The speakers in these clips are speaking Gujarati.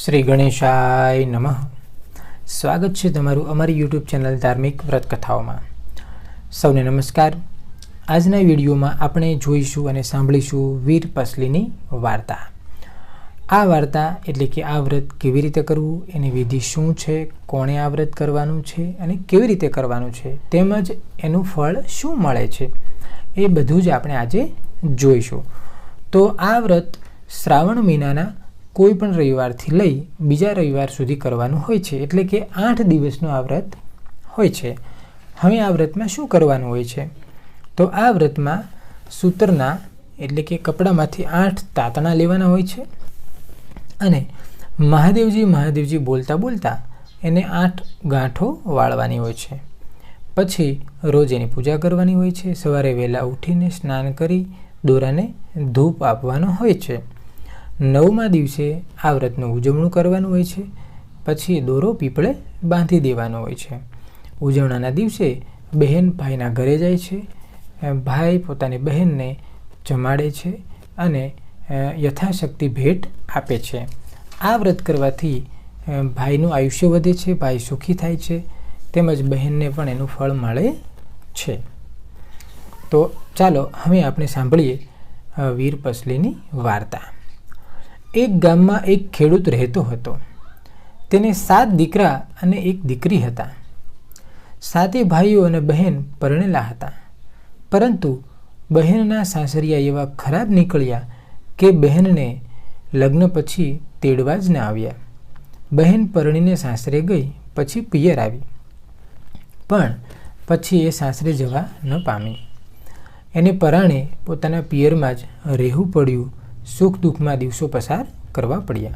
શ્રી ગણેશાય નમઃ. સ્વાગત છે તમારું અમારી યુટ્યુબ ચેનલ ધાર્મિક વ્રત કથાઓમાં સૌને નમસ્કાર. આજના વિડીયોમાં આપણે જોઈશું અને સાંભળીશું વીર પસલીની વાર્તા. આ વાર્તા એટલે કે આ વ્રત કેવી રીતે કરવું, એની વિધિ શું છે, કોણે આ વ્રત કરવાનું છે અને કેવી રીતે કરવાનું છે, તેમજ એનું ફળ શું મળે છે, એ બધું જ આપણે આજે જોઈશું. તો આ વ્રત શ્રાવણ મહિનાના કોઈ પણ રવિવારથી લઈ બીજા રવિવાર સુધી કરવાનું હોય છે. એટલે કે આઠ દિવસનું આ વ્રત હોય છે. હવે આ વ્રતમાં શું કરવાનું હોય છે? તો આ વ્રતમાં સૂતરના એટલે કે કપડામાંથી આઠ તાતણા લેવાના હોય છે અને મહાદેવજી મહાદેવજી બોલતા બોલતા એને આઠ ગાંઠો વાળવાની હોય છે. પછી રોજ એની પૂજા કરવાની હોય છે. સવારે વહેલા ઉઠીને સ્નાન કરી દોરાને ધૂપ આપવાનો હોય છે. નવમા દિવસે આ વ્રતનું ઉજવણું કરવાનું હોય છે. પછી દોરો પીપળે બાંધી દેવાનો હોય છે. ઉજવણાના દિવસે બહેન ભાઈના ઘરે જાય છે. ભાઈ પોતાની બહેનને જમાડે છે અને યથાશક્તિ ભેટ આપે છે. આ વ્રત કરવાથી ભાઈનું આયુષ્ય વધે છે, ભાઈ સુખી થાય છે, તેમજ બહેનને પણ એનું ફળ મળે છે. તો ચાલો હવે આપણે સાંભળીએ વીર પસલીની વાર્તા. એક ગામમાં એક ખેડૂત રહેતો હતો. તેને સાત દીકરા અને એક દીકરી હતા. સાતે ભાઈઓ અને બહેન પરણેલા હતા. પરંતુ બહેનના સાસરિયા એવા ખરાબ નીકળ્યા કે બહેનને લગ્ન પછી તેડવા જ ન આવ્યા. બહેન પરણીને સાસરે ગઈ, પછી પિયર આવી. પણ પછી એ સાસરે જવા ન પામી. એને પરાણે પોતાના પિયરમાં જ રહેવું પડ્યું સુખ દુઃખમાં દિવસો પસાર કરવા પડ્યા.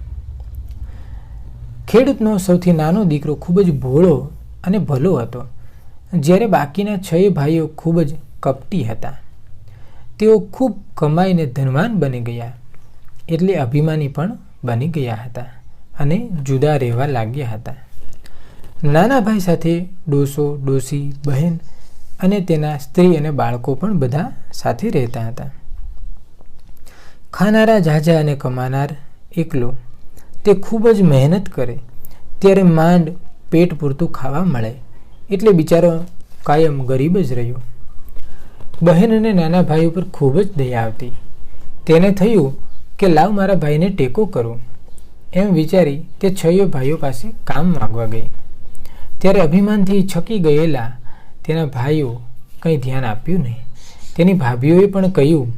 ખેડૂતનો સૌથી નાનો દીકરો ખૂબ જ ભોળો અને ભલો હતો. જ્યારે બાકીના છ ભાઈઓ ખૂબ જ કપટી હતા. તેઓ ખૂબ કમાઈને ધનવાન બની ગયા. એટલે અભિમાની પણ બની ગયા હતા અને જુદા રહેવા લાગ્યા હતા. નાના ભાઈ સાથે ડોસો, ડોસી, બહેન અને તેના સ્ત્રી અને બાળકો પણ બધા સાથે રહેતા હતા. ખાનારા ઝાઝા અને કમાનાર એકલો. તે ખૂબ જ મહેનત કરે. ત્યારે માંડ પેટ પૂરતું ખાવા મળે. એટલે બિચારો કાયમ ગરીબ જ રહ્યો. બહેન અને નાના ભાઈ ઉપર ખૂબ જ દયા આવતી. તેને થયું કે લાવ મારા ભાઈને ટેકો કરું. એમ વિચારી તે છયો ભાઈઓ પાસે કામ માગવા ગઈ. ત્યારે અભિમાનથી છકી ગયેલા તેના ભાઈઓ કંઈ ધ્યાન આપ્યું નહીં. તેની ભાભીઓએ પણ કહ્યું,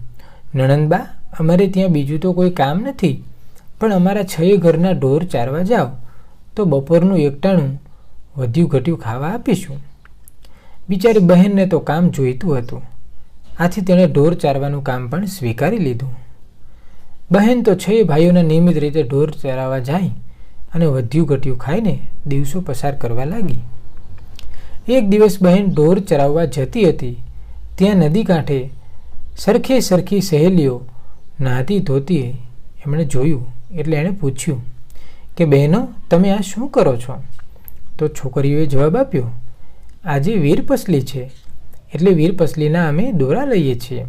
નણંદબા અમારે ત્યાં બીજું તો કોઈ કામ નથી. પણ અમારા છ ઘરના ઢોર ચારવા જાઓ, તો બપોરનું એકટાણું વધ્યું ઘટ્યું ખાવા આપીશું. બિચારી બહેનને તો કામ જોઈતું હતું. આથી તેણે ઢોર ચારવાનું કામ પણ સ્વીકારી લીધું. બહેન તો છ ભાઈઓના નિયમિત રીતે ઢોર ચરાવવા જાય અને વધ્યું ઘટ્યું ખાઈને દિવસો પસાર કરવા લાગી. એક દિવસ બહેન ઢોર ચરાવવા જતી હતી. ત્યાં નદી કાંઠે સરખે સરખી સહેલીઓ નાહતી ધોતી એમણે જોયું એટલે એણે પૂછ્યું કે, બહેનો, તમે આ શું કરો છો? તો છોકરીઓએ જવાબ આપ્યો, આજે વીરપસલી છે, એટલે વીરપસલીના અમે દોરા લઈએ છીએ.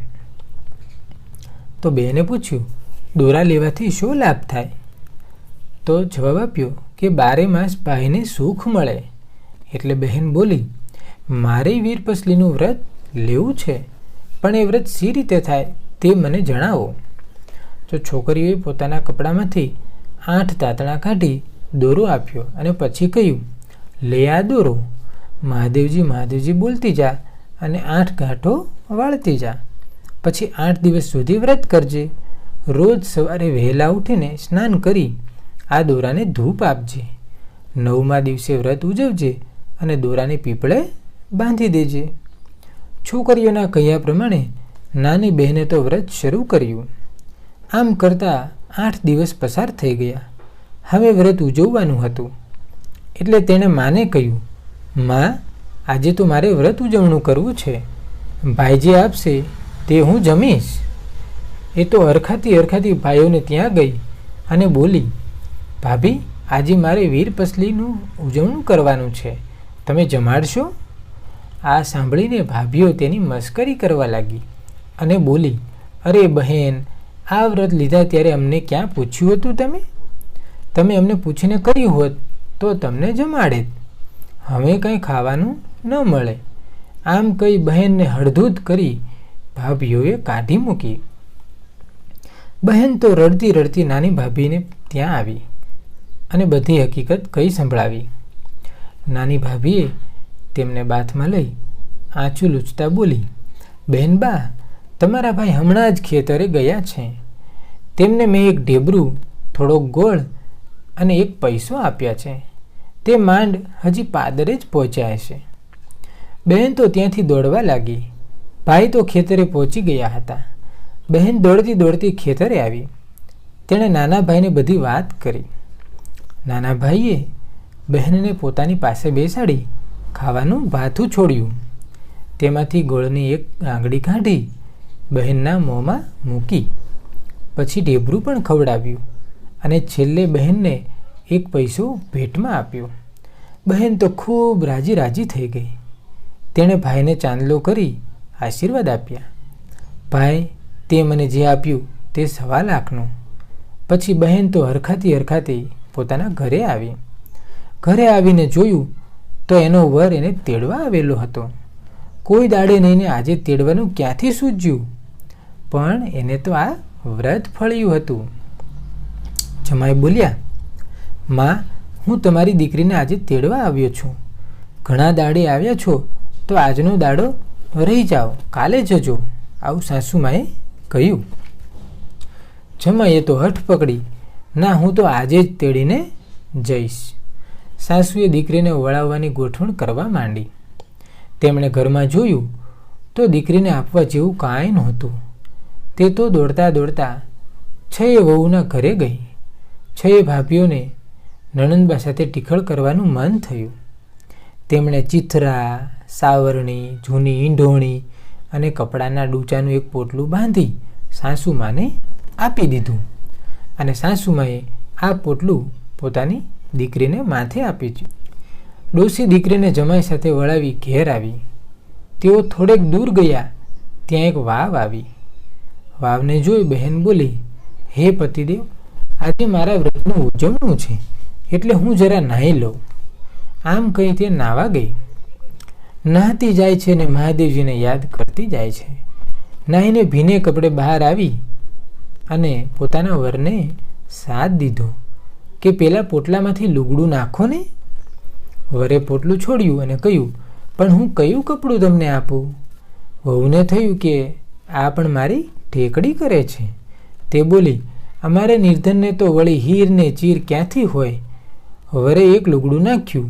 તો બહેને પૂછ્યું, દોરા લેવાથી શું લાભ થાય? તો જવાબ આપ્યો કે, બારે માસ ભાઈને સુખ મળે. એટલે બહેન બોલી, મારે વીરપસલીનું વ્રત લેવું છે, પણ એ વ્રત સી રીતે થાય તે મને જણાવો. તો છોકરીઓએ પોતાના કપડામાંથી આઠ તાતણા કાઢી દોરો આપ્યો અને પછી કહ્યું, લે આ દોરો. મહાદેવજી મહાદેવજી બોલતી જા અને આઠ ગાંઠો વાળતી જા. પછી આઠ દિવસ સુધી વ્રત કરજે. રોજ સવારે વહેલા ઉઠીને સ્નાન કરી આ દોરાને ધૂપ આપજે. નવમા દિવસે વ્રત ઉજવજે અને દોરાને પીપળે બાંધી દેજે. છોકરીઓના કહ્યા પ્રમાણે નાની બહેને તો વ્રત શરૂ કર્યું. આમ કરતાં આઠ દિવસ પસાર થઈ ગયા. હવે વ્રત ઉજવવાનું હતું. એટલે તેણે માને કહ્યું, માં, આજે તો મારે વ્રત ઉજવણું કરવું છે. ભાઈ જે આપશે, તે હું જમીશ. એ તો અરખાતી અરખાતી ભાઈઓને ત્યાં ગઈ અને બોલી, ભાભી, આજે મારે વીર પસલીનું ઉજવણું કરવાનું છે. તમે જમાડશો? આ સાંભળીને ભાભીઓ તેની મસ્કરી કરવા લાગી અને બોલી, અરે બહેન આ વ્રત લીધા ત્યારે અમને ક્યાં પૂછ્યું હતું તમે? તમે અમને પૂછીને કર્યું હોત તો તમને જમાડે. હવે કંઈ ખાવાનું ન મળે. આમ કહી બહેનને હળધૂત કરી ભાભીઓએ કાઢી મૂકી. બહેન તો રડતી રડતી નાની ભાભીને ત્યાં આવી અને બધી હકીકત કહી સંભળાવી. નાની ભાભીએ તેમને બાથમાં લઈ આંચું લૂછતા બોલી, બહેન બા તમારા ભાઈ હમણાં જ ખેતરે ગયા છે. તેમને મેં એક ઢેબરું થોડોક ગોળ અને એક પૈસો આપ્યા છે. તે માંડ હજી પાદરે જ પહોંચ્યા હશે. બહેન તો ત્યાંથી દોડવા લાગી. ભાઈ તો ખેતરે પહોંચી ગયા હતા. બહેન દોડતી દોડતી ખેતરે આવી. તેણે નાના ભાઈને બધી વાત કરી. નાના ભાઈએ બહેનને પોતાની પાસે બેસાડી, ખાવાનું ભાથું છોડ્યું. તેમાંથી ગોળની એક આંગળી કાઢી બહેનના મોંમાં મૂકી. પછી ઢેબરું પણ ખવડાવ્યું અને છેલ્લે બહેનને એક પૈસો ભેટમાં આપ્યો. બહેન તો ખૂબ રાજી રાજી થઈ ગઈ. તેણે ભાઈને ચાંદલો કરી આશીર્વાદ આપ્યા. ભાઈ, તે મને જે આપ્યું તે સવા લાખનું. પછી બહેન તો હરખાતી હરખાતી પોતાના ઘરે આવી. ઘરે આવીને જોયું તો એનો વર એને તેડવા આવેલો હતો. કોઈ દાડે નહીં આજે તેડવાનું ક્યાંથી સૂજ્યું? પણ એને તો આ વ્રત ફળ્યું હતું. જમાઈ બોલ્યા, માં, હું તમારી દીકરીને આજે તેડવા આવ્યો છું. ઘણા દાડે આવ્યા છો, તો આજનો દાડો રહી જાઓ, કાલે જજો. આવું સાસુમાએ કહ્યું. જમાઈએ તો હઠ પકડી, ના, હું તો આજે જ તેડીને જઈશ. સાસુએ દીકરીને વળાવવાની ગોઠવણ કરવા માંડી. તેમણે ઘરમાં જોયું, તો દીકરીને આપવા જેવું કાંઈ નહોતું. તે તો દોડતા દોડતા છએ વહુના ઘરે ગઈ. છએ ભાભીઓને નણંદબા સાથે ટીખળ કરવાનું મન થયું. તેમણે ચિથરા, સાવરણી, જૂની ઈંઢોણી અને કપડાના ડૂચાનું એક પોટલું બાંધી સાસુમાને આપી દીધું અને સાસુમાએ આ પોટલું પોતાની દીકરીને માથે આપી છે ડોસી દીકરીને જમાઈ સાથે વળાવી ઘેર આવી. તેઓ થોડેક દૂર ગયા, ત્યાં એક વાવ આવી. વાવને જોઈ બહેન બોલી, હે પતિદેવ, આજે મારા વ્રતનું ઉજવણું છે, એટલે હું જરા નાહી લઉં. આમ કહી તે નાવા ગઈ. નહાતી જાય છે ને મહાદેવજીને યાદ કરતી જાય છે. નાહીને ભીને કપડે બહાર આવી અને પોતાના વરને સાથ દીધો કે પેલા પોટલામાંથી લુગડું નાખો ને. વરે પોટલું છોડ્યું અને કહ્યું, પણ હું કયું કપડું તમને આપું? વહુને થયું કે, આ પણ મારી ઠેકડી કરે છે? તે બોલી, અમારે નિર્ધનને તો વળી હીરને ચીર ક્યાંથી હોય? વરે એક લુગડું નાખ્યું.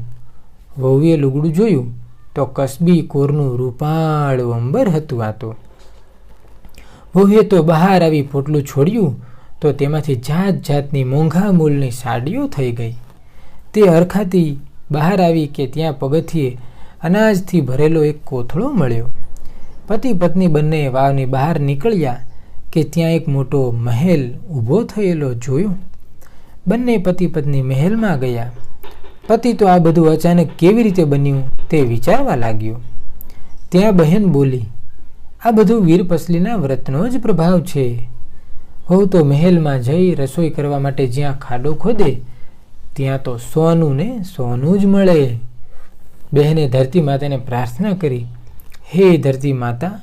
વહુએ લુગડું જોયું તો કસબી કોરનું રૂપાળ અંબર હતું આ તો. વહુએ તો બહાર આવી પોટલું છોડ્યું તો તેમાંથી જાત જાતની મોંઘા મૂલની સાડીઓ થઈ ગઈ. તે અરખાતી બહાર આવી કે ત્યાં પગથિયે અનાજથી ભરેલો એક કોથળો મળ્યો. પતિ પત્ની બંને વાવની બહાર નીકળ્યા કે ત્યાં એક મોટો મહેલ ઊભો થયેલો જોયો. બંને પતિ પત્ની મહેલમાં ગયા. પતિ તો આ બધું અચાનક કેવી રીતે બન્યું તે વિચારવા લાગ્યો. ત્યાં બહેન બોલી, આ બધું વીરપસલીના વ્રતનો જ પ્રભાવ છે. હોવ તો મહેલમાં જઈ રસોઈ કરવા માટે જ્યાં ખાડો ખોદે, ત્યાં તો સોનું ને સોનું જ મળે. બહેને ધરતી માતાને પ્રાર્થના કરી, હે ધરતી માતા,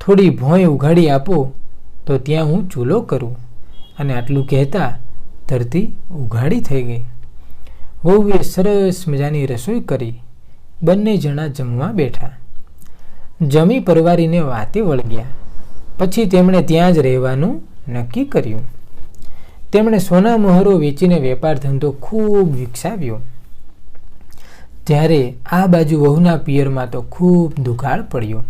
થોડી ભોંય ઉઘાડી આપો. તો ત્યાં હું ચૂલો કરું અને આટલું કહેતા ધરતી ઉઘાડી થઈ ગઈ. વહુએ સરસ મજાની રસોઈ કરી. બંને જણા જમવા બેઠા. જમી પરવારીને વાતે વળગ્યા. પછી તેમણે ત્યાં જ રહેવાનું નક્કી કર્યું. તેમણે સોના મોહરો વેચીને વેપાર ધંધો ખૂબ વિકસાવ્યો. ત્યારે આ બાજુ વહુના પિયરમાં તો ખૂબ દુકાળ પડ્યો.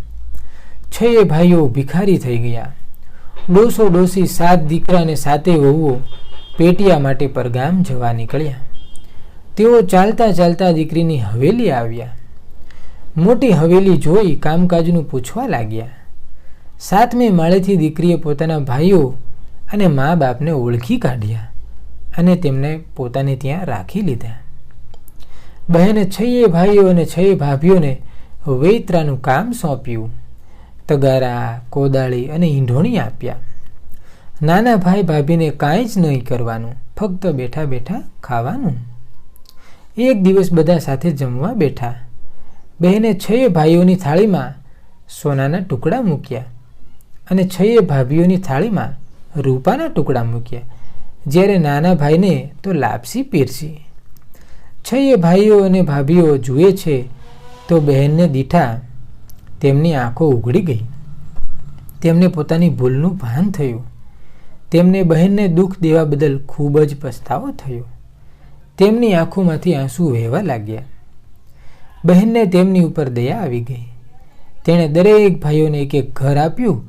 છ ભાઈઓ ભિખારી થઈ ગયા. ડોસો ડોસી સાત દીકરા અને સાતે વહુઓ પેટિયા માટે પરગામ જવા નીકળ્યા. તેઓ ચાલતા ચાલતા દીકરીની હવેલી આવ્યા. મોટી હવેલી જોઈ કામકાજનું પૂછવા લાગ્યા. સાતમે માળેથી દીકરીએ પોતાના ભાઈઓ અને મા બાપને ઓળખી કાઢ્યા અને તેમને પોતાને ત્યાં રાખી લીધા. બહેને છઈએ ભાઈઓ અને છઈએ ભાભીઓને વેતરાનું કામ સોંપ્યું. તગારા, કોદાળી અને ઈંઢોણી આપ્યા. નાના ભાઈ ભાભીને કાંઈ જ નહીં કરવાનું, ફક્ત બેઠા બેઠા ખાવાનું. એક દિવસ બધા સાથે જમવા બેઠા. બહેને છએ ભાઈઓની થાળીમાં સોનાના ટુકડા મૂક્યા અને છએ ભાભીઓની થાળીમાં રૂપાના ટુકડા મૂક્યા. જ્યારે નાના ભાઈને તો લાપસી પીરસી. છએ ભાઈઓ અને ભાભીઓ જુએ છે તો બહેનને દીઠા તેમની આંખો ઉઘડી ગઈ. તેમને પોતાની ભૂલનું ભાન થયું. તેમને બહેનને દુઃખ દેવા બદલ ખૂબ જ પસ્તાવો થયો. તેમની આંખોમાંથી આંસુ વહેવા લાગ્યા. બહેનને તેમની ઉપર દયા આવી ગઈ. તેણે દરેક ભાઈઓને એક એક ઘર આપ્યું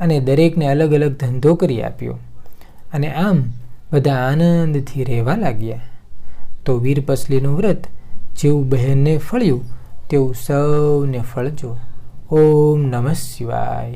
અને દરેકને અલગ અલગ ધંધો કરી આપ્યો. અને આમ બધા આનંદથી રહેવા લાગ્યા. તો વીરપસલીનું વ્રત જેવું બહેનને ફળ્યું, તેવું સૌને ફળજો. ओम नमः शिवाय